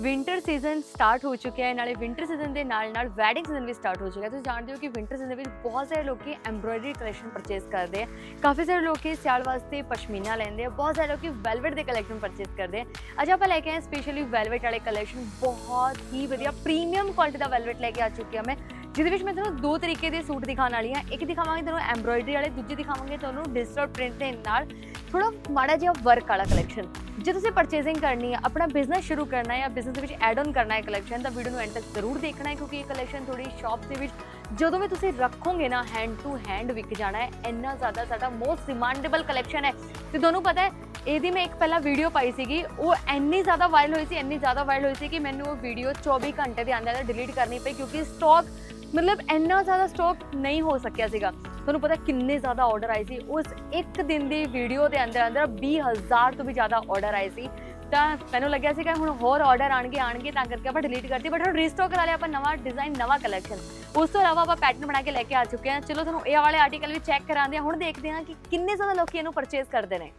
Winter season start ਹੋ ਚੁੱਕਿਆ ਹੈ, ਨਾਲੇ ਵਿੰਟਰ ਸੀਜ਼ਨ ਦੇ ਨਾਲ ਨਾਲ ਵੈਡਿੰਗ ਸੀਜ਼ਨ ਵੀ ਸਟਾਰਟ ਹੋ ਚੁੱਕਿਆ ਤੁਸੀਂ ਜਾਣਦੇ ਹੋ ਕਿ ਵਿੰਟਰ ਸੀਜ਼ਨ ਵਿੱਚ ਬਹੁਤ ਸਾਰੇ ਲੋਕੀ ਐਮਬ੍ਰੋਇਡਰੀ ਕਲੈਕਸ਼ਨ ਪਰਚੇਸ ਕਰਦੇ ਆ। ਕਾਫੀ ਸਾਰੇ ਲੋਕੀ ਸਿਆਲ ਵਾਸਤੇ ਪਸ਼ਮੀਨਾ ਲੈਂਦੇ ਆ, ਬਹੁਤ ਸਾਰੇ ਲੋਕੀ ਵੈਲਵਟ ਦੇ ਕਲੈਕਸ਼ਨ ਪਰਚੇਸ ਕਰਦੇ ਆ। ਅੱਜ ਆਪਾਂ ਲੈ ਕੇ ਆਏ ਸਪੈਸ਼ਲੀ ਵੈਲਵਟ ਵਾਲੇ ਕਲੈਕਸ਼ਨ ਬਹੁਤ ਹੀ ਵਧੀਆ ਪ੍ਰੀਮੀਅਮ ਕੁਆਲਿਟੀ ਦਾ ਵੈਲਵਟ ਲੈ ਕੇ ਆ ਚੁੱਕੀ ਆ ਮੈਂ। ਜਿਹਦੇ ਵਿੱਚ ਮੈਂ ਤੁਹਾਨੂੰ ਦੋ ਤਰੀਕੇ ਦੇ ਸੂਟ ਦਿਖਾਉਣ ਵਾਲੀ ਹਾਂ। ਇੱਕ ਦਿਖਾਵਾਂਗੀ ਤੁਹਾਨੂੰ ਐਮਬ੍ਰੋਇਡਰੀ ਵਾਲੇ, ਦੂਜੇ ਦਿਖਾਵਾਂਗੇ ਤੁਹਾਨੂੰ ਡਿਜੀਟਲ ਪ੍ਰਿੰਟ ਦੇ ਨਾਲ ਥੋੜਾ ਮਾੜਾ ਜਿਹਾ ਵਰਕ ਵਾਲਾ ਕਲੈਕਸ਼ਨ ਜੇ ਤੁਸੀਂ ਪਰਚੇਸਿੰਗ ਕਰਨੀ ਹੈ, ਆਪਣਾ ਬਿਜ਼ਨਸ ਸ਼ੁਰੂ ਕਰਨਾ ਹੈ ਜਾਂ ਬਿਜ਼ਨਸ ਦੇ ਵਿੱਚ ਐਡ ਆਨ ਕਰਨਾ ਹੈ ਕਲੈਕਸ਼ਨ ਤਾਂ ਵੀਡੀਓ ਨੂੰ ਐਂਡ ਤੱਕ ਜ਼ਰੂਰ ਦੇਖਣਾ ਹੈ ਕਿਉਂਕਿ ਇਹ ਕਲੈਕਸ਼ਨ ਥੋੜੀ ਸ਼ਾਪ ਦੇ ਵਿੱਚ ਜਦੋਂ ਵੀ ਤੁਸੀਂ ਰੱਖੋਗੇ ਨਾ ਹੈਂਡ ਟੂ ਹੈਂਡ ਵਿਕ ਜਾਣਾ ਹੈ। ਇੰਨਾ ਜ਼ਿਆਦਾ ਸਾਡਾ ਮੋਸਟ ਡਿਮਾਂਡੇਬਲ ਕਲੈਕਸ਼ਨ ਹੈ। ਤੇ ਤੁਹਾਨੂੰ ਪਤਾ ਹੈ, ਇਹਦੀ ਮੈਂ ਇੱਕ ਪਹਿਲਾਂ ਵੀਡੀਓ ਪਾਈ ਸੀਗੀ, ਉਹ ਇੰਨੀ ਜ਼ਿਆਦਾ ਵਾਇਰਲ ਹੋਈ ਸੀ, ਇੰਨੀ ਜ਼ਿਆਦਾ ਵਾਇਰਲ ਹੋਈ ਸੀ ਕਿ ਮੈਨੂੰ ਉਹ ਵੀਡੀਓ 24 ਘੰਟੇ ਦੇ ਅੰਦਰ ਡਿਲੀਟ ਕਰਨੀ ਪਈ ਕਿਉਂਕਿ ਸਟਾਕ ਮਤਲਬ ਇੰਨਾ ਜ਼ਿਆਦਾ ਸਟਾਕ ਨਹੀਂ ਹੋ ਸਕਿਆ ਸੀਗਾ। ਤੁਹਾਨੂੰ ਪਤਾ ਕਿੰਨੇ ਜ਼ਿਆਦਾ ਆਰਡਰ ਆਏ ਸੀ। ਉਸ ਇੱਕ ਦਿਨ ਦੀ ਵੀਡੀਓ ਦੇ ਅੰਦਰ ਅੰਦਰ 20000 ਤੋਂ ਵੀ ਜ਼ਿਆਦਾ ਆਰਡਰ ਆਏ ਸੀ। ਤਾਂ ਮੈਨੂੰ ਲੱਗਿਆ ਸੀਗਾ ਹੁਣ ਹੋਰ ਆਰਡਰ ਆਣਗੇ ਆਣਗੇ ਤਾਂ ਕਰਕੇ ਆਪਾਂ ਡਿਲੀਟ ਕਰਤੀ। ਬਟ ਹੁਣ ਰੀਸਟਾਕ ਕਰਾ ਲਿਆ ਆਪਾਂ ਨਵਾਂ ਡਿਜ਼ਾਈਨ ਨਵਾਂ ਕਲੈਕਸ਼ਨ ਉਸ ਤੋਂ ਇਲਾਵਾ ਆਪਾਂ ਪੈਟਰਨ ਬਣਾ ਕੇ ਲੈ ਕੇ ਆ ਚੁੱਕੇ ਹਾਂ। ਚਲੋ ਤੁਹਾਨੂੰ ਇਹ ਵਾਲੇ ਆਰਟੀਕਲ ਵੀ ਚੈੱਕ ਕਰਾਉਂਦੇ ਹਾਂ। ਹੁਣ ਦੇਖਦੇ ਹਾਂ ਕਿ ਕਿੰਨੇ ਜ਼ਿਆਦਾ ਲੋਕੀ ਇਹਨੂੰ ਪਰਚੇਸ ਕਰਦੇ ਨੇ।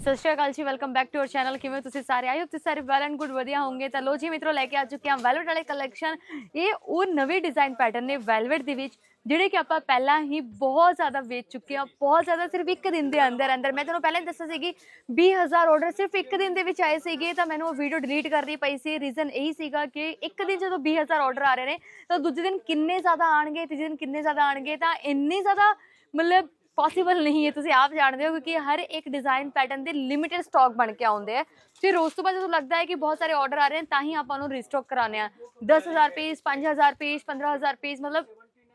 ਸਤਿ ਸ਼੍ਰੀ ਅਕਾਲ ਜੀ welcome back to our channel ਕਿਵੇਂ ਤੁਸੀਂ ਸਾਰੇ? ਆਏ ਹੋ ਤੁਸੀਂ ਸਾਰੇ ਵੈਲ ਐਂਡ ਗੁੱਡ ਵਧੀਆ ਹੋਵੋਗੇ। ਤਾਂ ਲੋ ਜੀ, ਮਿੱਤਰੋ, ਲੈ ਕੇ ਆ ਚੁੱਕੇ ਹਾਂ ਵੈਲਵਟ ਵਾਲੇ ਕਲੈਕਸ਼ਨ ਇਹ ਉਹ ਨਵੇਂ ਡਿਜ਼ਾਈਨ ਪੈਟਰਨ ਨੇ ਵੈਲਵਟ ਦੇ ਵਿੱਚ, ਜਿਹੜੇ ਕਿ ਆਪਾਂ ਪਹਿਲਾਂ ਹੀ ਬਹੁਤ ਜ਼ਿਆਦਾ ਵੇਚ ਚੁੱਕੇ ਹਾਂ। ਬਹੁਤ ਜ਼ਿਆਦਾ ਸਿਰਫ ਇੱਕ ਦਿਨ ਦੇ ਅੰਦਰ ਅੰਦਰ। ਮੈਂ ਤੁਹਾਨੂੰ ਪਹਿਲਾਂ ਹੀ ਦੱਸਿਆ ਸੀ ਕਿ 20000 ਆਰਡਰ ਸਿਰਫ ਇੱਕ ਦਿਨ ਦੇ ਵਿੱਚ ਆਏ ਸੀਗੇ। ਤਾਂ ਮੈਨੂੰ ਉਹ ਵੀਡੀਓ ਡਿਲੀਟ ਕਰਨੀ ਪਈ ਸੀ। ਰੀਜ਼ਨ ਇਹੀ ਸੀਗਾ ਕਿ ਇੱਕ ਦਿਨ ਜਦੋਂ 20000 ਆਰਡਰ ਆ ਰਹੇ ਨੇ, ਤਾਂ ਦੂਜੇ ਦਿਨ ਕਿੰਨੇ ਜ਼ਿਆਦਾ ਆਣਗੇ ਤੀਜੇ ਦਿਨ ਕਿੰਨੇ ਜ਼ਿਆਦਾ ਆਣਗੇ ਤਾਂ ਇੰਨੇ ਜ਼ਿਆਦਾ ਮਤਲਬ ਪੋਸੀਬਲ ਨਹੀਂ ਹੈ ਤੁਸੀਂ ਆਪ ਜਾਣਦੇ ਹੋ ਕਿਉਂਕਿ ਹਰ ਇੱਕ ਡਿਜ਼ਾਈਨ ਪੈਟਰਨ ਦੇ ਲਿਮਿਟਿਡ ਸਟਾਕ ਬਣ ਕੇ ਆਉਂਦੇ ਆ ਫਿਰ ਉਸ ਤੋਂ ਬਾਅਦ ਜਦੋਂ ਲੱਗਦਾ ਹੈ ਕਿ ਬਹੁਤ ਸਾਰੇ ਆਰਡਰ ਆ ਰਹੇ ਨੇ ਤਾਂ ਹੀ ਆਪਾਂ ਉਹਨੂੰ ਰੀਸਟਾਕ ਕਰਾਉਂਦੇ ਆ 10000 ਪੀਸ 5000 ਪੀਸ 15000 ਪੀਸ ਮਤਲਬ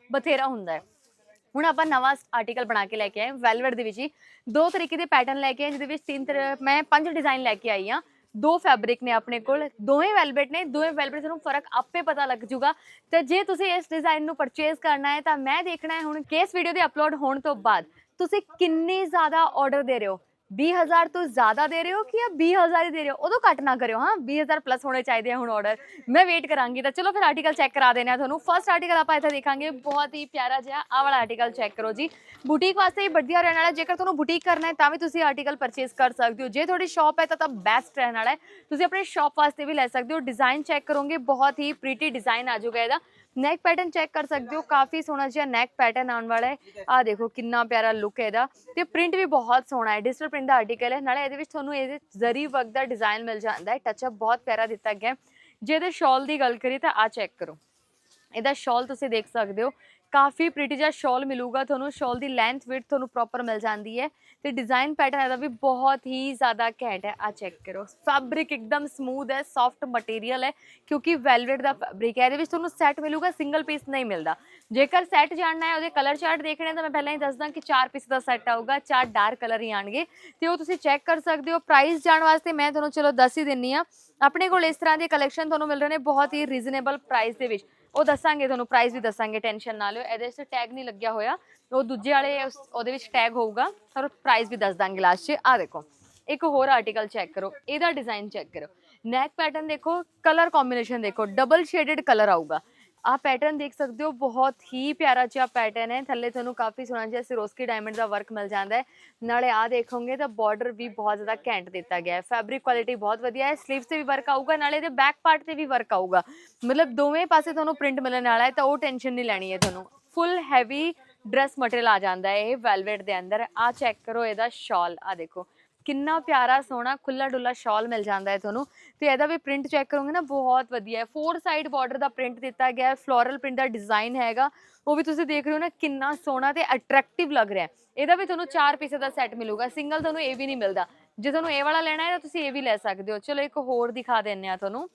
ਬਥੇਰਾ ਹੁੰਦਾ ਹੈ ਹੁਣ ਆਪਾਂ ਨਵਾਂ ਆਰਟੀਕਲ ਬਣਾ ਕੇ ਲੈ ਕੇ ਆਏ ਵੈਲਵਟ ਦੇ ਵਿੱਚ ਹੀ ਦੋ ਤਰੀਕੇ ਦੇ ਪੈਟਰਨ ਲੈ ਕੇ ਆਏ ਜਿਹਦੇ ਵਿੱਚ ਤਿੰਨ ਤਰ੍ਹਾਂ ਮੈਂ ਪੰਜ ਡਿਜ਼ਾਈਨ ਲੈ ਕੇ ਆਈ ਆ ਦੋ ਫੈਬਰਿਕ ਨੇ ਆਪਣੇ ਕੋਲ ਦੋਵੇਂ ਵੈਲਵਟ ਨੇ ਦੋਵੇਂ ਵੈਲਵਟ ਤੁਹਾਨੂੰ ਫ਼ਰਕ ਆਪੇ ਪਤਾ ਲੱਗ ਜੂਗਾ ਤੇ ਜੇ ਤੁਸੀਂ ਇਸ ਡਿਜ਼ਾਈਨ ਨੂੰ ਪਰਚੇਸ ਕਰਨਾ ਹੈ ਤਾਂ ਮੈਂ ਦੇਖਣਾ ਹੈ ਹੁਣ ਕਿ ਇਸ ਵੀਡੀਓ ਦੇ ਅਪਲੋਡ ਹੋਣ ਤੋਂ ਬਾਅਦ ਤੁਸੀਂ ਕਿੰਨੇ ਜ਼ਿਆਦਾ ਆਰਡਰ ਦੇ ਰਹੇ ਹੋ? 20000 ਤੋਂ ਜ਼ਿਆਦਾ ਦੇ ਰਹੇ ਹੋ ਕਿ ਜਾਂ 20000 ਹੀ ਦੇ ਰਹੇ ਹੋ? ਉਦੋਂ ਘੱਟ ਨਾ ਕਰਿਓ, ਹਾਂ? 20000 ਪਲੱਸ ਹੋਣੇ ਚਾਹੀਦੇ ਆ ਹੁਣ ਆਰਡਰ ਮੈਂ ਵੇਟ ਕਰਾਂਗੀ ਤਾਂ ਚਲੋ ਫਿਰ ਆਰਟੀਕਲ ਚੈੱਕ ਕਰਾ ਦੇਣਾ ਆ ਤੁਹਾਨੂੰ। ਫਰਸਟ ਆਰਟੀਕਲ ਆਪਾਂ ਇੱਥੇ ਦੇਖਾਂਗੇ, ਬਹੁਤ ਹੀ ਪਿਆਰਾ ਜਿਹਾ ਆਹ ਵਾਲਾ ਆਰਟੀਕਲ ਚੈੱਕ ਕਰੋ ਜੀ। ਬੁਟੀਕ ਵਾਸਤੇ ਹੀ ਵਧੀਆ ਰਹਿਣ ਵਾਲਾ, ਜੇਕਰ ਤੁਹਾਨੂੰ ਬੁਟੀਕ ਕਰਨਾ ਹੈ ਤਾਂ ਵੀ ਤੁਸੀਂ ਆਰਟੀਕਲ ਪਰਚੇਸ ਕਰ ਸਕਦੇ ਹੋ। ਜੇ ਤੁਹਾਡੀ ਸ਼ਾਪ ਹੈ ਤਾਂ ਤਾਂ ਬੈਸਟ ਰਹਿਣ ਵਾਲਾ ਹੈ। ਤੁਸੀਂ ਆਪਣੇ ਸ਼ਾਪ ਵਾਸਤੇ ਵੀ ਲੈ ਸਕਦੇ ਹੋ। ਡਿਜ਼ਾਈਨ ਚੈੱਕ ਕਰੋਗੇ, ਬਹੁਤ ਹੀ ਪ੍ਰੀਟੀ ਡਿਜ਼ਾਈਨ ਆ ਜਾਊਗਾ ਇਹਦਾ। ਨੈਕ ਪੈਟਰਨ ਚੈੱਕ ਕਰ ਸਕਦੇ ਹੋ, ਕਾਫੀ ਸੋਹਣਾ ਜਿਹਾ ਨੈਕ ਪੈਟਰਨ ਆਉਣ ਵਾਲਾ ਹੈ। ਆ ਦੇਖੋ ਕਿੰਨਾ ਪਿਆਰਾ ਲੁੱਕ ਹੈ ਇਹਦਾ। ਤੇ ਪ੍ਰਿੰਟ ਵੀ ਬਹੁਤ ਸੋਹਣਾ ਹੈ ਡਿਜੀਟਲ ਪ੍ਰਿੰਟ ਦਾ ਆਰਟੀਕਲ ਹੈ। ਨਾਲੇ ਇਹਦੇ ਵਿੱਚ ਤੁਹਾਨੂੰ ਇਹਦੇ ਜ਼ਰੀ ਵਰਕ ਦਾ ਡਿਜ਼ਾਈਨ ਮਿਲ ਜਾਂਦਾ ਹੈ। ਟੱਚਅਪ ਬਹੁਤ ਪਿਆਰਾ ਦਿੱਤਾ ਗਿਆ ਜੇ ਇਹਦੇ ਸ਼ਾਲ ਦੀ ਗੱਲ ਕਰੀ ਤਾਂ ਆ ਚੈੱਕ ਕਰੋ। ਇਹਦਾ ਸ਼ਾਲ ਤੁਸੀਂ ਦੇਖ ਸਕਦੇ ਹੋ। ਕਾਫੀ ਪ੍ਰੀਟੀ ਜਿਹਾ ਸ਼ਾਲ ਮਿਲੂਗਾ ਤੁਹਾਨੂੰ ਸ਼ਾਲ ਦੀ ਲੈਂਥ ਵਿਡਥ ਤੁਹਾਨੂੰ ਪ੍ਰੋਪਰ ਮਿਲ ਜਾਂਦੀ ਹੈ ਤੇ ਡਿਜ਼ਾਈਨ ਪੈਟਰਨ ਇਹਦਾ ਵੀ ਬਹੁਤ ਹੀ ਜ਼ਿਆਦਾ ਘੈਂਟ ਹੈ ਆ ਚੈੱਕ ਕਰੋ। ਫੈਬਰਿਕ ਇੱਕਦਮ ਸਮੂਥ ਹੈ ਸੌਫਟ ਮਟੀਰੀਅਲ ਹੈ, ਕਿਉਂਕਿ ਵੈਲਵਟ ਦਾ ਫੈਬਰਿਕ ਹੈ, ਇਹਦੇ ਵਿੱਚ ਤੁਹਾਨੂੰ ਸੈੱਟ ਮਿਲੂਗਾ ਸਿੰਗਲ ਪੀਸ ਨਹੀਂ ਮਿਲਦਾ। ਜੇਕਰ ਸੈੱਟ ਜਾਣਨਾ ਹੈ, ਉਹਦੇ ਕਲਰ ਚਾਰਟ ਦੇਖਣੇ ਤਾਂ ਮੈਂ ਪਹਿਲਾਂ ਹੀ ਦੱਸਦਾ ਕਿ ਚਾਰ ਪੀਸ ਦਾ ਸੈੱਟ ਆਊਗਾ, ਚਾਰ ਡਾਰਕ ਕਲਰ ਹੀ ਆਣਗੇ। ਤੇ ਉਹ ਤੁਸੀਂ ਚੈੱਕ ਕਰ ਸਕਦੇ ਹੋ ਪ੍ਰਾਈਸ ਜਾਣ ਵਾਸਤੇ ਮੈਂ ਤੁਹਾਨੂੰ ਚਲੋ ਦੱਸ ਹੀ ਦਿੰਨੀ ਆ ਆਪਣੇ ਕੋਲ ਇਸ ਤਰ੍ਹਾਂ ਦੇ ਕਲੈਕਸ਼ਨ ਤੁਹਾਨੂੰ ਮਿਲ ਰਹੇ ਨੇ ਬਹੁਤ ਹੀ ਰੀਜ਼ਨੇਬਲ ਪ੍ਰਾਈਸ ਦੇ ਵਿੱਚ। ਉਹ ਦੱਸਾਂਗੇ, ਤੁਹਾਨੂੰ ਪ੍ਰਾਈਸ ਵੀ ਦੱਸਾਂਗੇ ਟੈਨਸ਼ਨ ਨਾ ਲਿਓ, ਇਹਦੇ 'ਚ ਟੈਗ ਨਹੀਂ ਲੱਗਿਆ ਹੋਇਆ। ਉਹ ਦੂਜੇ ਵਾਲੇ ਉਹਦੇ ਵਿੱਚ ਟੈਗ ਹੋਊਗਾ ਪਰ ਪ੍ਰਾਈਸ ਵੀ ਦੱਸ ਦਾਂਗੇ ਲਾਸਟ 'ਚ। ਆ ਦੇਖੋ, ਇੱਕ ਹੋਰ ਆਰਟੀਕਲ ਚੈੱਕ ਕਰੋ, ਇਹਦਾ ਡਿਜ਼ਾਈਨ ਚੈੱਕ ਕਰੋ। ਨੈਕ ਪੈਟਰਨ ਦੇਖੋ ਕਲਰ ਕੰਬੀਨੇਸ਼ਨ ਦੇਖੋ ਡਬਲ ਸ਼ੇਡਡ ਕਲਰ ਆਊਗਾ। ਆ ਪੈਟਰਨ ਦੇਖ ਸਕਦੇ ਹੋ, ਬਹੁਤ ਹੀ ਪਿਆਰਾ ਜਿਹਾ ਪੈਟਰਨ ਹੈ। ਥੱਲੇ ਤੁਹਾਨੂੰ ਕਾਫੀ ਸੋਹਣਾ ਜਿਹਾ ਸਿਰੋਸਕੀ ਡਾਇਮੰਡ ਦਾ ਵਰਕ ਮਿਲ ਜਾਂਦਾ ਹੈ। ਨਾਲੇ ਆ ਦੇਖੋਗੇ ਤਾਂ ਬਾਰਡਰ ਵੀ ਬਹੁਤ ਜ਼ਿਆਦਾ ਘੈਂਟ ਦਿੱਤਾ ਗਿਆ ਹੈ। ਫੈਬਰਿਕ ਕੁਆਲਿਟੀ ਬਹੁਤ ਵਧੀਆ ਹੈ। ਸਲੀਵਸ ਤੇ ਵੀ ਵਰਕ ਆਊਗਾ, ਨਾਲੇ ਇਹਦੇ ਬੈਕ ਪਾਰਟ ਤੇ ਵੀ ਵਰਕ ਆਊਗਾ। ਮਤਲਬ ਦੋਵੇਂ ਪਾਸੇ ਤੁਹਾਨੂੰ ਪ੍ਰਿੰਟ ਮਿਲਣ ਵਾਲਾ ਹੈ ਤਾਂ ਉਹ ਟੈਨਸ਼ਨ ਨਹੀਂ ਲੈਣੀ ਹੈ ਤੁਹਾਨੂੰ। ਫੁੱਲ ਹੈਵੀ ਡਰੈਸ ਮਟੀਰੀਅਲ ਆ ਜਾਂਦਾ ਹੈ ਇਹ ਵੈਲਵਟ ਦੇ ਅੰਦਰ। ਆ ਚੈੱਕ ਕਰੋ ਇਹਦਾ ਸ਼ਾਲ ਆ ਦੇਖੋ। ਕਿੰਨਾ ਪਿਆਰਾ, ਸੋਹਣਾ ਖੁੱਲਾ ਡੁੱਲਾ ਸ਼ਾਲ ਮਿਲ ਜਾਂਦਾ ਹੈ ਤੁਹਾਨੂੰ। ਤੇ ਇਹਦਾ ਵੀ ਪ੍ਰਿੰਟ ਚੈੱਕ ਕਰੋਗੇ ਨਾ, ਬਹੁਤ ਵਧੀਆ ਹੈ। ਫੋਰ ਸਾਈਡ ਬਾਰਡਰ ਦਾ ਪ੍ਰਿੰਟ ਦਿੱਤਾ ਗਿਆ ਹੈ ਫਲੋਰਲ ਪ੍ਰਿੰਟ ਦਾ ਡਿਜ਼ਾਈਨ ਹੈਗਾ। ਉਹ ਵੀ ਤੁਸੀਂ ਦੇਖ ਰਹੇ ਹੋ ਨਾ, ਕਿੰਨਾ ਸੋਹਣਾ ਤੇ ਅਟਰੈਕਟਿਵ ਲੱਗ ਰਿਹਾ ਇਹਦਾ ਵੀ ਤੁਹਾਨੂੰ ਚਾਰ ਪੀਸੇ ਦਾ ਸੈੱਟ ਮਿਲੂਗਾ। ਸਿੰਗਲ ਤੁਹਾਨੂੰ ਇਹ ਵੀ ਨਹੀਂ ਮਿਲਦਾ। ਜੇ ਤੁਹਾਨੂੰ ਇਹ ਵਾਲਾ ਲੈਣਾ ਹੈ, ਤਾਂ ਤੁਸੀਂ ਇਹ ਵੀ ਲੈ ਸਕਦੇ ਹੋ। ਚਲੋ ਇੱਕ ਹੋਰ ਦਿਖਾ ਦਿੰਨੇ ਆ ਤੁਹਾਨੂੰ।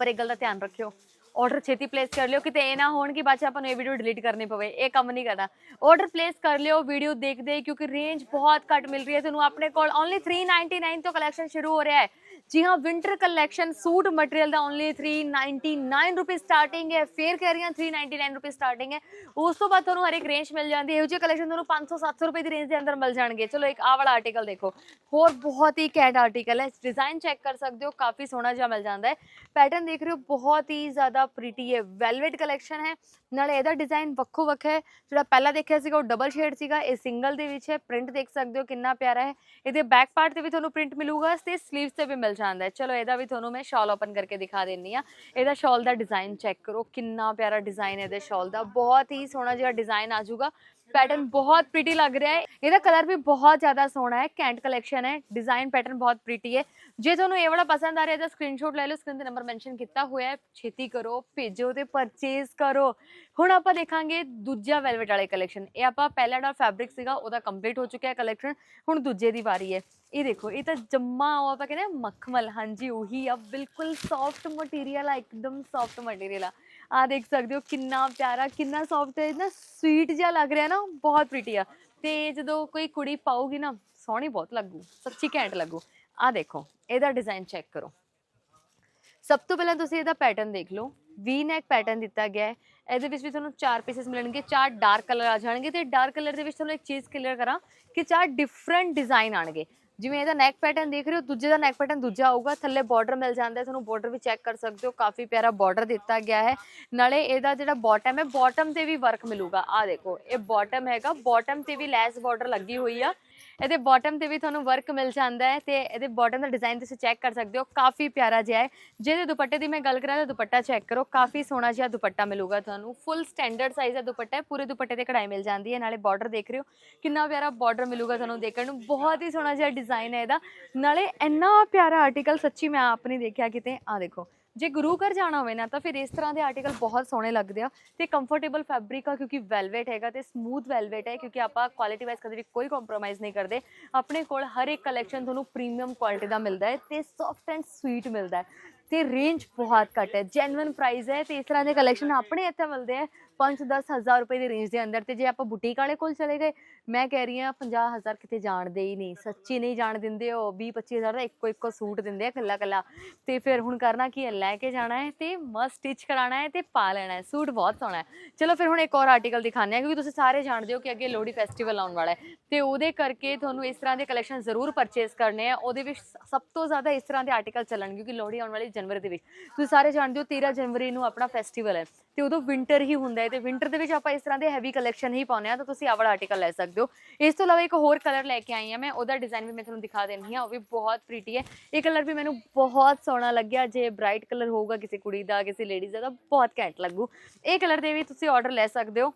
ਪਰ ਇੱਕ ਗੱਲ ਦਾ ਧਿਆਨ ਰੱਖਿਓ। ਆਰਡਰ ਛੇਤੀ ਪਲੇਸ ਕਰ ਲਿਓ, ਕਿਤੇ ਇਹ ਨਾ ਹੋਣ ਕਿ ਬਾਅਦ ਚ ਆਪਾਂ ਨੂੰ ਇਹ ਵੀਡੀਓ ਡਿਲੀਟ ਕਰਨੀ ਪਵੇ, ਇਹ ਕੰਮ ਨਹੀਂ ਕਰਨਾ। ਆਰਡਰ ਪਲੇਸ ਕਰ ਲਿਓ ਵੀਡੀਓ ਦੇਖਦੇ, ਕਿਉਂਕਿ ਰੇਂਜ ਬਹੁਤ ਘੱਟ ਮਿਲ ਰਹੀ ਹੈ। ਤੁਹਾਨੂੰ ਆਪਣੇ ਕੋਲ ਓਨਲੀ 399 ਤੋਂ ਕਲੈਕਸ਼ਨ ਸ਼ੁਰੂ ਹੋ ਰਿਹਾ ਹੈ। ਜੀ ਹਾਂ ਵਿੰਟਰ ਕਲੈਕਸ਼ਨ ਸੂਟ ਮਟੀਰੀਅਲ ਦਾ ਓਨਲੀ 399 ਰੁਪਏ ਸਟਾਰਟਿੰਗ ਹੈ। ਫੇਰ ਕਹਿ ਰਹੀ ਹਾਂ 399 ਰੁਪਏ ਸਟਾਰਟਿੰਗ ਹੈ। ਉਸ ਤੋਂ ਬਾਅਦ ਤੁਹਾਨੂੰ ਹਰ ਇੱਕ ਰੇਂਜ ਮਿਲ ਜਾਂਦੀ ਹੈ। ਇਹੋ ਜਿਹੇ ਕਲੈਕਸ਼ਨ ਤੁਹਾਨੂੰ 500 700 ਰੁਪਏ ਦੀ ਰੇਂਜ ਦੇ ਅੰਦਰ ਮਿਲ ਜਾਣਗੇ। ਚਲੋ, ਇੱਕ ਆਹ ਵਾਲਾ ਆਰਟੀਕਲ ਦੇਖੋ। ਹੋਰ ਬਹੁਤ ਹੀ ਕੈਟ ਆਰਟੀਕਲ ਹੈ। ਡਿਜ਼ਾਈਨ ਚੈੱਕ ਕਰ ਸਕਦੇ ਹੋ, ਕਾਫੀ ਸੋਹਣਾ ਜਿਹਾ ਮਿਲ ਜਾਂਦਾ ਹੈ। ਪੈਟਰਨ ਦੇਖ ਰਹੇ ਹੋ, ਬਹੁਤ ਹੀ ਜ਼ਿਆਦਾ ਪ੍ਰੀਟੀ ਹੈ। ਵੈਲਵਟ ਕਲੈਕਸ਼ਨ ਹੈ। ਨਾਲੇ ਇਹਦਾ ਡਿਜ਼ਾਈਨ ਵੱਖੋ ਵੱਖ ਹੈ। ਜਿਹੜਾ ਪਹਿਲਾਂ ਦੇਖਿਆ ਸੀਗਾ, ਉਹ ਡਬਲ ਸ਼ੇਡ ਸੀਗਾ। ਇਹ ਸਿੰਗਲ ਦੇ ਵਿੱਚ ਹੈ। ਪ੍ਰਿੰਟ ਦੇਖ ਸਕਦੇ ਹੋ, ਕਿੰਨਾ ਪਿਆਰਾ ਹੈ। ਇਹਦੇ ਬੈਕ ਪਾਰਟ ਤੇ ਵੀ ਤੁਹਾਨੂੰ ਪ੍ਰਿੰਟ ਮਿਲੂਗਾ। ਤੇ ਸਲੀਵਸ ਤੇ ਵੀ ਮਿਲ ਜਾਂਦਾ ਹੈ। ਚਲੋ, ਇਹਦਾ ਵੀ ਤੁਹਾਨੂੰ ਮੈਂ ਸ਼ਾਲ ਓਪਨ ਕਰਕੇ ਦਿਖਾ ਦਿੰਨੀ ਆ। ਇਹਦਾ ਸ਼ਾਲ ਦਾ ਡਿਜ਼ਾਈਨ ਚੈੱਕ ਕਰੋ। ਕਿੰਨਾ ਪਿਆਰਾ ਡਿਜ਼ਾਈਨ ਇਹਦੇ ਸ਼ਾਲ ਦਾ। ਬਹੁਤ ਹੀ ਸੋਹਣਾ ਜਿਹਾ ਡਿਜ਼ਾਈਨ ਆ ਜਾਊਗਾ। ਪੈਟਰਨ ਬਹੁਤ ਪ੍ਰੀਟੀ ਲੱਗ ਰਿਹਾ ਹੈ। ਇਹਦਾ ਕਲਰ ਵੀ ਬਹੁਤ ਜ਼ਿਆਦਾ ਸੋਹਣਾ ਹੈ। ਕੈਂਟ ਕਲੈਕਸ਼ਨ ਹੈ। ਡਿਜ਼ਾਈਨ ਪੈਟਰਨ ਬਹੁਤ ਪ੍ਰੀਟੀ ਹੈ। ਜੇ ਤੁਹਾਨੂੰ ਇਹ ਵਾਲਾ ਪਸੰਦ ਆ ਰਿਹਾ ਤਾਂ ਸਕਰੀਨਸ਼ਾਟ ਲੈ ਲਓ। ਸਕਰੀਨ ਤੇ ਨੰਬਰ ਮੈਂਸ਼ਨ ਕੀਤਾ ਹੋਇਆ ਹੈ। ਛੇਤੀ ਕਰੋ, ਭੇਜੋ ਤੇ ਪਰਚੇਸ ਕਰੋ। ਹੁਣ ਆਪਾਂ ਦੇਖਾਂਗੇ ਦੂਜਾ ਵੈਲਵਟ ਵਾਲੇ ਕਲੈਕਸ਼ਨ ਇਹ ਆਪਾਂ ਪਹਿਲਾ ਜਿਹੜਾ ਫੈਬਰਿਕ ਸੀਗਾ, ਉਹਦਾ ਕੰਪਲੀਟ ਹੋ ਚੁੱਕਿਆ ਹੈ ਕਲੈਕਸ਼ਨ ਹੁਣ ਦੂਜੇ ਦੀ ਵਾਰੀ ਹੈ। ਇਹ ਦੇਖੋ, ਇਹ ਤਾਂ ਜੰਮਾ ਉਹ ਆਪਾਂ ਕਹਿੰਦੇ ਮੱਖਮਲ। ਹਾਂਜੀ, ਉਹੀ ਆ। ਬਿਲਕੁਲ ਸੌਫਟ ਮਟੀਰੀਅਲ ਆ, ਇੱਕਦਮ ਸੌਫਟ ਮਟੀਰੀਅਲ ਆ। ਆ ਦੇਖ ਸਕਦੇ ਹੋ ਕਿੰਨਾ ਪਿਆਰਾ, ਕਿੰਨਾ ਸੌਫਟ ਹੈ ਨਾ ਸਵੀਟ ਜਿਹਾ ਲੱਗ ਰਿਹਾ ਨਾ, ਬਹੁਤ ਪ੍ਰੀਟੀ ਆ। ਤੇ ਜਦੋਂ ਕੋਈ ਕੁੜੀ ਪਾਊਗੀ ਨਾ, ਸੋਹਣੀ ਬਹੁਤ ਲੱਗੂ, ਸੱਚੀ ਘੈਂਟ ਲੱਗੂ। ਆ ਦੇਖੋ, ਇਹਦਾ ਡਿਜ਼ਾਈਨ ਚੈੱਕ ਕਰੋ। ਸਭ ਤੋਂ ਪਹਿਲਾਂ ਤੁਸੀਂ ਇਹਦਾ ਪੈਟਰਨ ਦੇਖ ਲਓ। ਵੀ ਨੈਕ ਪੈਟਰਨ ਦਿੱਤਾ ਗਿਆ ਹੈ। ਇਹਦੇ ਵਿੱਚ ਵੀ ਤੁਹਾਨੂੰ ਚਾਰ ਪੀਸਸ ਮਿਲਣਗੇ, ਚਾਰ ਡਾਰਕ ਕਲਰ ਆ ਜਾਣਗੇ ਤੇ ਡਾਰਕ ਕਲਰ ਦੇ ਵਿੱਚ ਤੁਹਾਨੂੰ ਇੱਕ ਚੀਜ਼ ਕਲੀਅਰ ਕਰਾਂ ਕਿ ਚਾਰ ਡਿਫਰੈਂਟ ਡਿਜ਼ਾਈਨ ਆਣਗੇ। ਜਿਵੇਂ ਇਹਦਾ ਨੈਕ ਪੈਟਰਨ ਦੇਖ ਰਹੇ ਹੋ, ਦੂਜੇ ਦਾ ਨੈਕ ਪੈਟਰਨ ਦੂਜਾ ਆਊਗਾ, ਥੱਲੇ ਬਾਰਡਰ ਮਿਲ ਜਾਂਦਾ ਹੈ, ਤੁਹਾਨੂੰ ਬਾਰਡਰ ਵੀ ਚੈੱਕ ਕਰ ਸਕਦੇ ਹੋ, ਕਾਫੀ ਪਿਆਰਾ ਬਾਰਡਰ ਦਿੱਤਾ ਗਿਆ ਹੈ। ਨਾਲੇ ਇਹਦਾ ਜਿਹੜਾ ਬਾਟਮ ਹੈ ਬਾਟਮ ਤੇ ਵੀ ਵਰਕ ਮਿਲੂਗਾ। ਆ ਦੇਖੋ, ਇਹ ਬਾਟਮ ਹੈਗਾ ਬਾਟਮ ਤੇ ਵੀ ਲੈਸ ਬਾਰਡਰ ਲੱਗੀ ਹੋਈ ਆ। ਇਹਦੇ ਬਾਟਮ ਤੇ ਵੀ ਤੁਹਾਨੂੰ ਵਰਕ ਮਿਲ ਜਾਂਦਾ ਹੈ ਤੇ ਇਹਦੇ ਬਾਟਮ ਦਾ ਡਿਜ਼ਾਈਨ ਤੁਸੀਂ ਚੈੱਕ ਕਰ ਸਕਦੇ ਹੋ, ਕਾਫੀ ਪਿਆਰਾ ਜਿਹਾ ਹੈ। ਜਿਹਦੇ ਦੁਪੱਟੇ ਦੀ ਮੈਂ ਗੱਲ ਕਰਾਂ ਤਾਂ ਦੁਪੱਟਾ ਚੈੱਕ ਕਰੋ, ਕਾਫੀ ਸੋਹਣਾ ਜਿਹਾ ਦੁਪੱਟਾ ਮਿਲੂਗਾ ਤੁਹਾਨੂੰ। ਫੁੱਲ ਸਟੈਂਡਰਡ ਸਾਈਜ਼ ਦਾ ਦੁਪੱਟਾ ਹੈ, ਪੂਰੇ ਦੁਪੱਟੇ ਤੇ ਕਢਾਈ ਮਿਲ ਜਾਂਦੀ ਹੈ, ਨਾਲੇ ਬਾਰਡਰ ਦੇਖ ਰਹੇ ਹੋ, ਕਿੰਨਾ ਪਿਆਰਾ ਬਾਰਡਰ ਮਿਲੂਗਾ ਤੁਹਾਨੂੰ ਦੇਖਣ ਨੂੰ। ਬਹੁਤ ਹੀ ਸੋਹਣਾ ਜਿਹਾ ਡਿਜ਼ਾਈਨ ਹੈ ਇਹਦਾ। ਨਾਲੇ ਇੰਨਾ ਪਿਆਰਾ ਆਰਟੀਕਲ ਸੱਚੀ ਮੈਂ ਆਪ ਨਹੀਂ ਦੇਖਿਆ ਕਿਤੇ। ਆ ਦੇਖੋ, ਜੇ ਗੁਰੂ ਘਰ ਜਾਣਾ ਹੋਵੇ ਨਾ, ਤਾਂ ਫਿਰ ਇਸ ਤਰ੍ਹਾਂ ਦੇ ਆਰਟੀਕਲ ਬਹੁਤ ਸੋਹਣੇ ਲੱਗਦੇ ਆ ਤੇ ਕੰਫਰਟੇਬਲ ਫੈਬਰਿਕ ਆ, ਕਿਉਂਕਿ ਵੈਲਵੇਟ ਹੈਗਾ ਤੇ ਸਮੂਥ ਵੈਲਵੇਟ ਹੈ, ਕਿਉਂਕਿ ਆਪਾਂ ਕੁਆਲਿਟੀ ਵਾਈਜ਼ ਕਦੇ ਵੀ ਕੋਈ ਕੰਪਰੋਮਾਈਜ਼ ਨਹੀਂ ਕਰਦੇ। ਆਪਣੇ ਕੋਲ ਹਰ ਇੱਕ ਕਲੈਕਸ਼ਨ ਤੁਹਾਨੂੰ ਪ੍ਰੀਮੀਅਮ ਕੁਆਲਿਟੀ ਦਾ ਮਿਲਦਾ ਹੈ ਤੇ ਸੌਫਟ ਐਂਡ ਸਵੀਟ ਮਿਲਦਾ ਹੈ। ਤੇ ਰੇਂਜ ਬਹੁਤ ਘੱਟ ਹੈ ਜੈਨੂਇਨ ਪ੍ਰਾਈਸ ਹੈ ਤੇ ਇਸ ਤਰ੍ਹਾਂ ਦੇ ਕਲੈਕਸ਼ਨ ਆਪਣੇ ਇੱਥੇ ਮਿਲਦੇ ਆ 5-10 ਹਜ਼ਾਰ ਰੁਪਏ ਦੀ ਰੇਂਜ ਦੇ ਅੰਦਰ ਤੇ ਜੇ ਆਪਾਂ ਬੁਟੀਕ ਵਾਲੇ ਕੋਲ ਚਲੇ ਗਏ, ਮੈਂ ਕਹਿ ਰਹੀ ਹਾਂ 50 ਹਜ਼ਾਰ ਕਿਤੇ ਜਾਣਦੇ ਹੀ ਨਹੀਂ, ਸੱਚੀ ਨਹੀਂ ਜਾਣ ਦਿੰਦੇ ਉਹ 20-25 ਹਜ਼ਾਰ ਦਾ ਇੱਕੋ ਇੱਕੋ ਸੂਟ ਦਿੰਦੇ ਆ ਕੱਲਾ ਕੱਲਾ ਤੇ ਫਿਰ ਹੁਣ ਕਰਨਾ ਕੀ ਹੈ, ਲੈ ਕੇ ਜਾਣਾ ਹੈ ਤੇ ਮਸਟ ਸਟਿਚ ਕਰਾਉਣਾ ਹੈ ਤੇ ਪਾ ਲੈਣਾ ਹੈ, ਸੂਟ ਬਹੁਤ ਸੋਹਣਾ ਹੈ। ਚਲੋ ਫਿਰ ਹੁਣ ਇੱਕ ਹੋਰ ਆਰਟੀਕਲ ਦਿਖਾਉਂਦੇ ਆ ਕਿਉਂਕਿ ਤੁਸੀਂ ਸਾਰੇ ਜਾਣਦੇ ਹੋ ਕਿ ਅੱਗੇ ਲੋਹੜੀ ਫੈਸਟੀਵਲ ਆਉਣ ਵਾਲਾ ਹੈ। ਤੇ ਉਹਦੇ ਕਰਕੇ ਤੁਹਾਨੂੰ ਇਸ ਤਰ੍ਹਾਂ ਦੇ ਕਲੈਕਸ਼ਨ ਜ਼ਰੂਰ ਪਰਚੇਸ ਕਰਨੇ ਆ, ਉਹਦੇ ਵਿੱਚ ਸਭ ਤੋਂ ਜ਼ਿਆਦਾ ਇਸ ਤਰ੍ਹਾਂ ਦੇ ਆਰਟੀਕਲ ਚੱਲਣ, ਕਿਉਂਕਿ ਲੋਹੜੀ ਆਉਣ ਵਾਲੀ ਜਨਵਰੀ ਦੇ ਵਿੱਚ। ਤੁਸੀਂ ਸਾਰੇ ਜਾਣਦੇ ਹੋ 13 ਜਨਵਰੀ ਨੂੰ ਆਪਣਾ ਫੈਸਟੀਵਲ ਹੈ। ਤੇ ਉਦੋਂ ਵਿੰਟਰ ਹੀ ਹੁੰਦਾ ਹੈ ਤੇ ਵਿੰਟਰ ਦੇ ਵਿੱਚ ਆਪਾਂ ਇਸ ਤਰ੍ਹਾਂ ਦੇ ਹੈਵੀ ਕਲੈਕਸ਼ਨ ਹੀ ਪਾਉਂਦੇ ਆ ਤਾਂ ਤੁਸੀਂ ਆਹ ਆਰਟੀਕਲ ਲੈ ਸਕਦੇ ਹੋ। ਇਸ ਤੋਂ ਇਲਾਵਾ ਇੱਕ ਹੋਰ ਕਲਰ ਲੈ ਕੇ ਆਈ ਹਾਂ ਮੈਂ, ਉਹਦਾ ਡਿਜ਼ਾਈਨ ਵੀ ਮੈਂ ਤੁਹਾਨੂੰ ਦਿਖਾ ਦਿੰਦੀ ਹਾਂ, ਉਹ ਵੀ ਬਹੁਤ ਪ੍ਰੀਟੀ ਹੈ। ਇਹ ਕਲਰ ਵੀ ਮੈਨੂੰ ਬਹੁਤ ਸੋਹਣਾ ਲੱਗਿਆ, ਜੇ ਬ੍ਰਾਈਟ ਕਲਰ ਹੋਊਗਾ ਕਿਸੇ ਕੁੜੀ ਦਾ, ਕਿਸੇ ਲੇਡੀਜ਼ ਦਾ, ਤਾਂ ਬਹੁਤ ਘੈਂਟ ਲੱਗੂ। ਇਹ ਕਲਰ ਦੇ ਵੀ ਤੁਸੀਂ ਆਰਡਰ ਲੈ ਸਕਦੇ ਹੋ।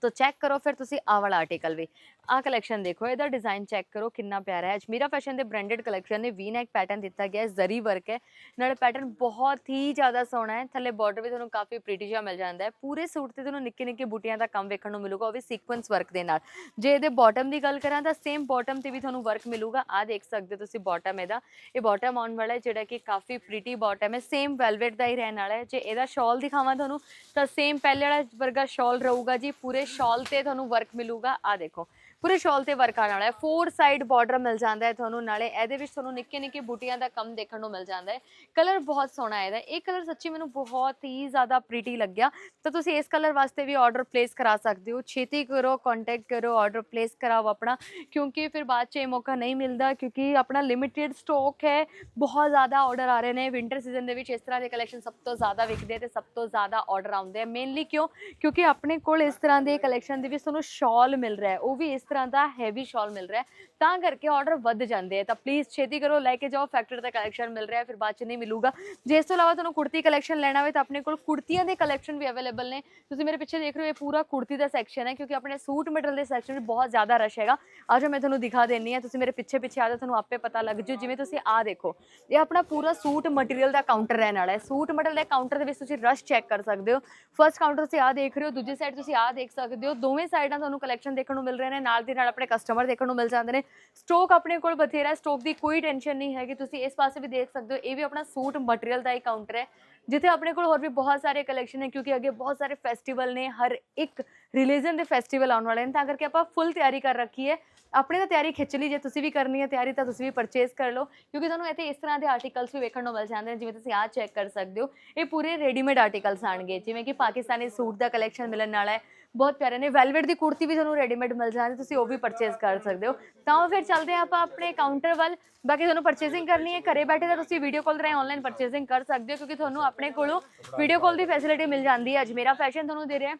ਤੋ ਚੈੱਕ ਕਰੋ ਫਿਰ ਤੁਸੀਂ ਆਹ ਵਾਲਾ ਆਰਟੀਕਲ ਵੀ। ਆਹ ਕਲੈਕਸ਼ਨ ਦੇਖੋ, ਇਹਦਾ ਡਿਜ਼ਾਈਨ ਚੈੱਕ ਕਰੋ, ਕਿੰਨਾ ਪਿਆਰਾ ਹੈ। ਅਜਮੀਰਾ ਫੈਸ਼ਨ ਦੇ ਬ੍ਰਾਂਡਡ ਕਲੈਕਸ਼ਨ ਨੇ ਵੀ ਨੈਕ ਪੈਟਰਨ ਦਿੱਤਾ ਗਿਆ ਹੈ, ਜ਼ਰੀ ਵਰਕ ਹੈ। ਨਾਲੇ ਪੈਟਰਨ ਬਹੁਤ ਹੀ ਜ਼ਿਆਦਾ ਸੋਹਣਾ ਹੈ, ਥੱਲੇ ਬਾਰਡਰ ਵੀ ਤੁਹਾਨੂੰ ਕਾਫੀ ਪ੍ਰੀਟੀ ਜਿਹਾ ਮਿਲ ਜਾਂਦਾ ਹੈ। ਪੂਰੇ ਸੂਟ ਤੇ ਤੁਹਾਨੂੰ ਨਿੱਕੇ ਨਿੱਕੇ ਬੂਟੀਆਂ ਦਾ ਕੰਮ ਵੇਖਣ ਨੂੰ ਮਿਲੂਗਾ, ਉਹ ਵੀ ਸੀਕੁਐਂਸ ਵਰਕ ਦੇ ਨਾਲ। ਜੇ ਇਹਦੇ ਬਾਟਮ ਦੀ ਗੱਲ ਕਰਾਂ ਤਾਂ ਸੇਮ ਬਾਟਮ ਤੇ ਵੀ ਤੁਹਾਨੂੰ ਵਰਕ ਮਿਲੂਗਾ। ਆਹ ਦੇਖ ਸਕਦੇ ਹੋ ਤੁਸੀਂ ਬਾਟਮ ਇਹਦਾ। ਇਹ ਬਾਟਮ ਆਉਣ ਵਾਲਾ ਹੈ, ਜਿਹੜਾ ਕਿ ਕਾਫੀ ਪ੍ਰੀਟੀ ਬਾਟਮ ਹੈ ਸੇਮ ਵੈਲਵਟ ਦਾ ਹੀ ਰਹਿਣ ਵਾਲਾ ਹੈ। ਜੇ ਇਹਦਾ ਸ਼ਾਲ ਦਿਖਾਵਾਂ ਤੁਹਾਨੂੰ, ਤਾਂ ਸੇਮ ਪਹਿਲੇ ਵਾਲਾ ਵਰਗਾ ਸ਼ਾਲ ਰਹੂਗਾ ਜੀ, ਪੂਰੇ ਸ਼ਾਲ ਤੇ ਤੁਹਾਨੂੰ ਵਰਕ ਮਿਲੂਗਾ। ਆਹ ਦੇਖੋ ਪੂਰੇ ਸ਼ਾਲ ਤੇ ਵਰਕ ਆਉਣ ਵਾਲਾ ਹੈ। ਫੋਰ ਸਾਈਡ ਬਾਰਡਰ ਮਿਲ ਜਾਂਦਾ ਹੈ ਤੁਹਾਨੂੰ, ਨਾਲੇ ਇਹਦੇ ਵਿੱਚ ਤੁਹਾਨੂੰ ਨਿੱਕੇ ਨਿੱਕੇ ਬੂਟੀਆਂ ਦਾ ਕੰਮ ਦੇਖਣ ਨੂੰ ਮਿਲ ਜਾਂਦਾ ਹੈ। ਕਲਰ ਬਹੁਤ ਸੋਹਣਾ ਹੈ ਇਹਦਾ। ਇਹ ਕਲਰ ਸੱਚੀ ਮੈਨੂੰ ਬਹੁਤ ਹੀ ਜ਼ਿਆਦਾ ਪ੍ਰੀਟੀ ਲੱਗਿਆ। ਤਾਂ ਤੁਸੀਂ ਇਸ ਕਲਰ ਵਾਸਤੇ ਵੀ ਆਰਡਰ ਪਲੇਸ ਕਰਾ ਸਕਦੇ ਹੋ। ਛੇਤੀ ਕਰੋ ਕੰਟੈਕਟ ਕਰੋ ਆਰਡਰ ਪਲੇਸ ਕਰਾਓ ਆਪਣਾ। ਕਿਉਂਕਿ ਫਿਰ ਬਾਅਦ 'ਚ ਇਹ ਮੌਕਾ ਨਹੀਂ ਮਿਲਦਾ, ਕਿਉਂਕਿ ਆਪਣਾ ਲਿਮਿਟਿਡ ਸਟਾਕ ਹੈ। ਬਹੁਤ ਜ਼ਿਆਦਾ ਆਰਡਰ ਆ ਰਹੇ ਨੇ। ਵਿੰਟਰ ਸੀਜ਼ਨ ਦੇ ਵਿੱਚ ਇਸ ਤਰ੍ਹਾਂ ਦੇ ਕਲੈਕਸ਼ਨ ਸਭ ਤੋਂ ਜ਼ਿਆਦਾ ਵਿਕਦੇ ਤੇ ਸਭ ਤੋਂ ਜ਼ਿਆਦਾ ਆਰਡਰ ਆਉਂਦੇ ਆ। ਮੇਨਲੀ ਕਿਉਂ? ਕਿਉਂਕਿ ਆਪਣੇ ਕੋਲ ਇਸ ਤਰ੍ਹਾਂ ਦੇ ਕਲੈਕਸ਼ਨ ਦੇ ਵਿੱਚ ਤੁਹਾਨੂੰ ਸ਼ਾਲ ਮਿਲ ਰਿਹਾ ਹੈ। ਉਹ ਵੀ ਇਸ ਤਰ੍ਹਾਂ ਦਾ ਹੈਵੀ ਸ਼ਾਲ ਮਿਲ ਰਿਹਾ ਹੈ। ਤਾਂ ਕਰਕੇ ਆਰਡਰ ਵੱਧ ਜਾਂਦੇ ਆ। ਤਾਂ ਪਲੀਜ਼ ਛੇਤੀ ਕਰੋ, ਲੈ ਕੇ ਜਾਓ ਫੈਕਟਰੀ ਦਾ ਕਲੈਕਸ਼ਨ ਮਿਲ ਰਿਹਾ ਫਿਰ ਬਾਅਦ ਚ ਨਹੀਂ ਮਿਲੂਗਾ। ਜੇ ਇਸ ਤੋਂ ਇਲਾਵਾ ਤੁਹਾਨੂੰ ਕੁੜਤੀ ਕਲੈਕਸ਼ਨ ਲੈਣਾ ਹੋਵੇ ਤਾਂ ਆਪਣੇ ਕੋਲ ਕੁੜਤੀਆਂ ਦੇ ਕਲੈਕਸ਼ਨ ਵੀ ਅਵੇਲੇਬਲ ਨੇ। ਤੁਸੀਂ ਮੇਰੇ ਪਿੱਛੇ ਦੇਖ ਰਹੇ ਹੋ, ਇਹ ਪੂਰਾ ਕੁੜਤੀ ਦਾ ਸੈਕਸ਼ਨ ਹੈ, ਕਿਉਂਕਿ ਆਪਣੇ ਸੂਟ ਮਟੀਰੀਅਲ ਦੇ ਸੈਕਸ਼ਨ ਵਿੱਚ ਬਹੁਤ ਜ਼ਿਆਦਾ ਰਸ਼ ਹੈਗਾ। ਆਜੋ ਮੈਂ ਤੁਹਾਨੂੰ ਦਿਖਾ ਦੇਣੀ ਆ ਤੁਸੀਂ ਮੇਰੇ ਪਿੱਛੇ ਪਿੱਛੇ ਆ ਜਾਓ, ਤੁਹਾਨੂੰ ਆਪੇ ਪਤਾ ਲੱਗ ਜੂ। ਜਿਵੇਂ ਤੁਸੀਂ ਆ ਦੇਖੋ, ਇਹ ਆਪਣਾ ਪੂਰਾ ਸੂਟ ਮਟੀਰੀਅਲ ਦਾ ਕਾਊਂਟਰ ਰਹਿਣ ਵਾਲਾ ਹੈ। ਸੂਟ ਮਟੀਰੀਅਲ ਦੇ ਕਾਊਂਟਰ ਦੇ ਵਿੱਚ ਤੁਸੀਂ ਰਸ਼ ਚੈੱਕ ਕਰ ਸਕਦੇ ਹੋ। ਫਰਸਟ ਕਾਊਂਟਰ ਤੁਸੀਂ ਆ ਦੇਖ ਰਹੇ ਹੋ, ਦੂਜੀ ਸਾਈਡ ਤੁਸੀਂ ਆ ਦੇਖ ਸਕਦੇ ਹੋ। ਦੋਵੇਂ ਸਾਈਡਾਂ ਤੁਹਾਨੂੰ ਕਲੈਕਸ਼ਨ ਦੇਖਣ ਨੂੰ ਮਿਲ ਰਹੇ ਨੇ ਨਾਲ ਦੀ ਨਾਲ ਆਪਣੇ ਕਸਟਮਰ ਦੇਖਣ ਨੂੰ ਮਿਲ ਜਾਂਦੇ ਨੇ। ਸਟਾਕ ਆਪਣੇ ਕੋਲ ਬਥੇਰਾ ਸਟਾਕ ਦੀ ਕੋਈ ਟੈਨਸ਼ਨ ਨਹੀਂ ਹੈਗੀ। ਤੁਸੀਂ ਇਸ ਪਾਸੇ ਵੀ ਦੇਖ ਸਕਦੇ ਹੋ, ਇਹ ਵੀ ਆਪਣਾ ਸੂਟ ਮਟੀਰੀਅਲ ਦਾ ਹੀ ਕਾਊਂਟਰ ਹੈ, ਜਿੱਥੇ ਆਪਣੇ ਕੋਲ ਹੋਰ ਵੀ ਬਹੁਤ ਸਾਰੇ ਕਲੈਕਸ਼ਨ ਹੈ ਕਿਉਂਕਿ ਅੱਗੇ ਬਹੁਤ ਸਾਰੇ ਫੈਸਟੀਵਲ ਨੇ, ਹਰ ਇੱਕ ਰਿਲੀਜਨ ਦੇ ਫੈਸਟੀਵਲ ਆਉਣ ਵਾਲੇ ਨੇ। ਤਾਂ ਕਰਕੇ ਆਪਾਂ ਫੁੱਲ ਤਿਆਰੀ ਕਰ ਰੱਖੀ ਹੈ। ਆਪਣੀ ਤਾਂ ਤਿਆਰੀ ਖਿੱਚ ਲਈ, ਜੇ ਤੁਸੀਂ ਵੀ ਕਰਨੀ ਹੈ ਤਿਆਰੀ, ਤਾਂ ਤੁਸੀਂ ਵੀ ਪਰਚੇਸ ਕਰ ਲਓ, ਕਿਉਂਕਿ ਤੁਹਾਨੂੰ ਇੱਥੇ ਇਸ ਤਰ੍ਹਾਂ ਦੇ ਆਰਟੀਕਲਸ ਵੀ ਵੇਖਣ ਨੂੰ ਮਿਲ ਜਾਂਦੇ ਨੇ, ਜਿਵੇਂ ਤੁਸੀਂ ਆਹ ਚੈੱਕ ਕਰ ਸਕਦੇ ਹੋ। ਇਹ ਪੂਰੇ ਰੈਡੀਮੇਡ ਆਰਟੀਕਲਸ ਆਣਗੇ ਜਿਵੇਂ ਕਿ ਪਾਕਿਸਤਾਨੀ ਸੂਟ ਦਾ ਕਲੈਕਸ਼ਨ ਮਿਲਣ ਵਾਲਾ ਹੈ। ਬਹੁਤ ਪਿਆਰੇ ਨੇ। ਵੈਲਵਟ ਦੀ ਕੁੜਤੀ ਵੀ ਤੁਹਾਨੂੰ ਰੈਡੀਮੇਡ ਮਿਲ ਜਾਂਦੀ ਤੁਸੀਂ ਉਹ ਵੀ ਪਰਚੇਸ ਕਰ ਸਕਦੇ ਹੋ। ਤਾਂ ਫਿਰ ਚੱਲਦੇ ਹਾਂ ਆਪਾਂ ਆਪਣੇ ਕਾਊਂਟਰ ਵੱਲ। ਬਾਕੀ ਤੁਹਾਨੂੰ ਪਰਚੇਸਿੰਗ ਕਰਨੀ ਹੈ, ਘਰੇ ਬੈਠੇ ਤਾਂ ਤੁਸੀਂ ਵੀਡੀਓ ਕਾਲ ਰਾਹੀਂ ਆਨਲਾਈਨ ਪਰਚੇਸਿੰਗ ਕਰ ਸਕਦੇ ਹੋ, ਕਿਉਂਕਿ ਤੁਹਾਨੂੰ ਆਪਣੇ ਕੋਲੋਂ ਵੀਡੀਓ ਕਾਲ ਦੀ ਫੈਸਿਲਿਟੀ ਮਿਲ ਜਾਂਦੀ ਹੈ। ਅੱਜ ਮੇਰਾ ਫੈਸ਼ਨ ਤੁਹਾਨੂੰ ਦੇ ਰਿਹਾ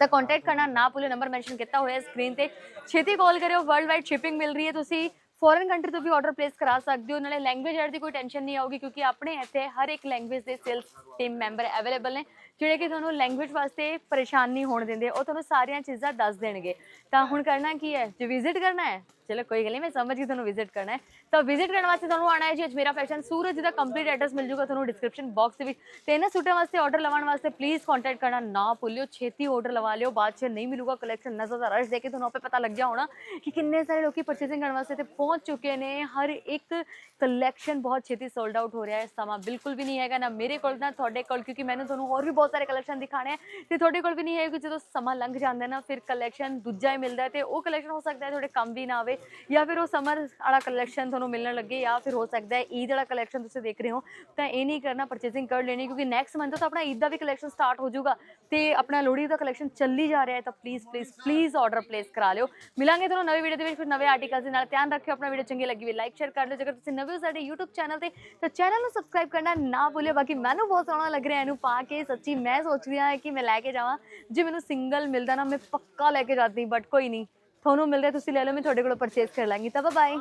ਤਾਂ ਕੰਟੈਕਟ ਕਰਨਾ ਨਾ ਭੁੱਲਿਓ ਨੰਬਰ ਮੈਂਸ਼ਨ ਕੀਤਾ ਹੋਇਆ ਸਕਰੀਨ ਤੇ। ਛੇਤੀ ਕਾਲ ਕਰਿਓ ਵਰਲਡ ਵਾਈਡ ਸ਼ਿਪਿੰਗ ਮਿਲ ਰਹੀ ਹੈ। ਤੁਸੀਂ ਫੋਰਨ ਕੰਟਰੀ ਤੋਂ ਵੀ ਆਰਡਰ ਪਲੇਸ ਕਰਾ ਸਕਦੇ ਹੋ। ਨਾਲੇ ਲੈਂਗੁਏਜ ਐਡ ਦੀ ਕੋਈ ਟੈਨਸ਼ਨ ਨਹੀਂ ਆਊਗੀ, ਕਿਉਂਕਿ ਆਪਣੇ ਇੱਥੇ ਹਰ ਇੱਕ ਲੈਂਗੁਏਜ ਦੇ ਸੇਲਸ ਟੀਮ ਮੈਂਬਰ ਅਵੇਲੇਬਲ ਨੇ, ਜਿਹੜੇ ਕਿ ਤੁਹਾਨੂੰ ਲੈਂਗੁਏਜ ਵਾਸਤੇ ਪਰੇਸ਼ਾਨ ਨਹੀਂ ਹੋਣ ਦਿੰਦੇ, ਉਹ ਤੁਹਾਨੂੰ ਸਾਰੀਆਂ ਚੀਜ਼ਾਂ ਦੱਸ ਦੇਣਗੇ। ਤਾਂ ਹੁਣ ਕਰਨਾ ਕੀ ਹੈ? ਜੇ ਵਿਜ਼ਿਟ ਕਰਨਾ ਹੈ ਚਲੋ ਕੋਈ ਗੱਲ ਨਹੀਂ ਮੈਂ ਸਮਝ ਗਈ ਤੁਹਾਨੂੰ ਵਿਜ਼ਿਟ ਕਰਨਾ ਹੈ ਤਾਂ ਵਿਜ਼ਿਟ ਕਰਨ ਵਾਸਤੇ ਤੁਹਾਨੂੰ ਆਣਾ ਹੈ ਜੀ ਅਜਮੇਰਾ ਫੈਸ਼ਨ ਸੂਰਜ ਦਾ ਕੰਪਲੀਟ ਐਡਰੈਸ ਮਿਲ ਜੂਗਾ ਤੁਹਾਨੂੰ ਡਿਸਕ੍ਰਿਪਸ਼ਨ ਬਾਕਸ ਦੇ ਵਿੱਚ ਤੇ ਇਹਨਾਂ ਸੂਟਾਂ ਵਾਸਤੇ ਆਰਡਰ ਲਵਾਉਣ ਵਾਸਤੇ ਪਲੀਜ਼ ਕੰਟੈਕਟ ਕਰਨਾ ਨਾ ਭੁੱਲਿਓ ਛੇਤੀ ਆਰਡਰ ਲਵਾ ਲਿਓ ਬਾਅਦ 'ਚ ਨਹੀਂ ਮਿਲੂਗਾ ਕਲੈਕਸ਼ਨ ਨਜ਼ਰ ਦਾ ਰਸ਼ ਦੇ ਕੇ ਤੁਹਾਨੂੰ ਆਪੇ ਪਤਾ ਲੱਗ ਗਿਆ ਹੋਣਾ ਕਿ ਕਿੰਨੇ ਸਾਰੇ ਲੋਕੀ ਪਰਚੇਸਿੰਗ ਕਰਨ ਵਾਸਤੇ ਤੇ ਪਹੁੰਚ ਚੁੱਕੇ ਨੇ ਹਰ ਇੱਕ ਕਲੈਕਸ਼ਨ ਬਹੁਤ ਛੇਤੀ ਸੋਲਡ ਆਊਟ ਹੋ ਰਿਹਾ ਹੈ ਸਮਾਂ ਬਿਲਕੁਲ ਵੀ ਨਹੀਂ ਹੈਗਾ ਨਾ ਮੇਰੇ ਕੋਲ ਨਾ ਤੁਹਾਡੇ ਕੋਲ ਕਿਉਂਕਿ ਮੈਨੂੰ ਤੁਹਾਨੂੰ ਹੋਰ ਵੀ ਬਹੁਤ ਸਾਰੇ ਕਲੈਕਸ਼ਨ ਦਿਖਾਣੇ ਹੈ ਤੇ ਤੁਹਾਡੇ ਕੋਲ ਵੀ ਨਹੀਂ ਹੈ ਕਿ ਜਦੋਂ ਸਮਾਂ ਲੰਘ ਜਾਂਦਾ ਨਾ ਫਿਰ ਕਲੈਕਸ਼ਨ ਦੂਜਾ ਹੀ ਮਿਲਦਾ ਹੈ ਤੇ ਉਹ ਕਲੈਕਸ਼ਨ ਹੋ ਸਕਦਾ ਹੈ ਤੁਹਾਡੇ ਕੰਮ ਵੀ ਨਾ ਆਵੇ ਜਾਂ ਫਿਰ ਉਹ ਸਮਰ ਵਾਲਾ ਕਲੈਕਸ਼ਨ ਤੁਹਾਨੂੰ ਮਿਲਣ ਲੱਗੇ ਜਾਂ ਫਿਰ ਹੋ ਸਕਦਾ ਹੈ ਈਦ ਵਾਲਾ ਕਲੈਕਸ਼ਨ ਤੁਸੀਂ ਦੇਖ ਰਹੇ ਹੋ, ਤਾਂ ਇਹ ਨਹੀਂ ਕਰਨਾ ਪਰਚੇਸਿੰਗ ਕਰ ਲੈਣੀ ਕਿਉਂਕਿ ਨੈਕਸਟ ਮੰਥ ਤੋਂ ਆਪਣਾ ਈਦ ਦਾ ਵੀ ਕਲੈਕਸ਼ਨ ਸਟਾਰਟ ਹੋ ਜਾਊਗਾ ਤੇ ਆਪਣਾ ਲੋਹੜੀ ਦਾ ਕਲੈਕਸ਼ਨ ਚੱਲੀ ਜਾ ਰਿਹਾ ਹੈ ਤਾਂ please please please order place ਕਰਾ ਲਿਓ। ਮਿਲਾਂਗੇ ਤੁਹਾਨੂੰ ਨਵੀਂ ਵੀਡੀਓ ਦੇ ਵਿੱਚ, ਫਿਰ ਨਵੇਂ ਆਰਟੀਕਲਸ ਦੇ ਨਾਲ। ਧਿਆਨ ਰੱਖਿਓ ਆਪਣਾ ਵੀਡੀਓ ਚੰਗੀ ਲੱਗੀ ਵੀ ਲਾਈਕ ਸ਼ੇਅਰ ਕਰ ਲਿਓ। ਜੇਕਰ ਤੁਸੀਂ ਨਵੇਂ ਹੋ ਸਾਡੇ YouTube ਚੈਨਲ ਤੇ, ਤਾਂ ਚੈਨਲ ਨੂੰ ਸਬਸਕ੍ਰਾਈਬ ਕਰਨਾ ਨਾ ਭੁੱਲਿਓ। ਬਾਕੀ ਮੈਨੂੰ ਬਹੁਤ ਸੋਹਣਾ ਲੱਗ ਰਿਹਾ ਇਹਨੂੰ ਪਾ ਕੇ, ਸੱਚੀ ਮੈਂ ਸੋਚ ਰਹੀ ਹਾਂ ਕਿ ਮੈਂ ਲੈ ਕੇ ਜਾਵਾਂ। ਜੇ ਮੈਨੂੰ ਸਿੰਗਲ ਮਿਲਦਾ ਨਾ, ਮੈਂ ਪੱਕਾ ਲੈ ਕੇ ਜਾਂਦੀ ਬਟ ਕੋਈ ਨਹੀਂ। ਤੁਹਾਨੂੰ ਮਿਲ ਰਿਹਾ ਤੁਸੀਂ ਲੈ ਲਓ ਮੈਂ ਤੁਹਾਡੇ ਕੋਲੋਂ ਪਰਚੇਸ ਕਰ ਲਾਂਗੀ। ਤਾਂ ਬਾਏ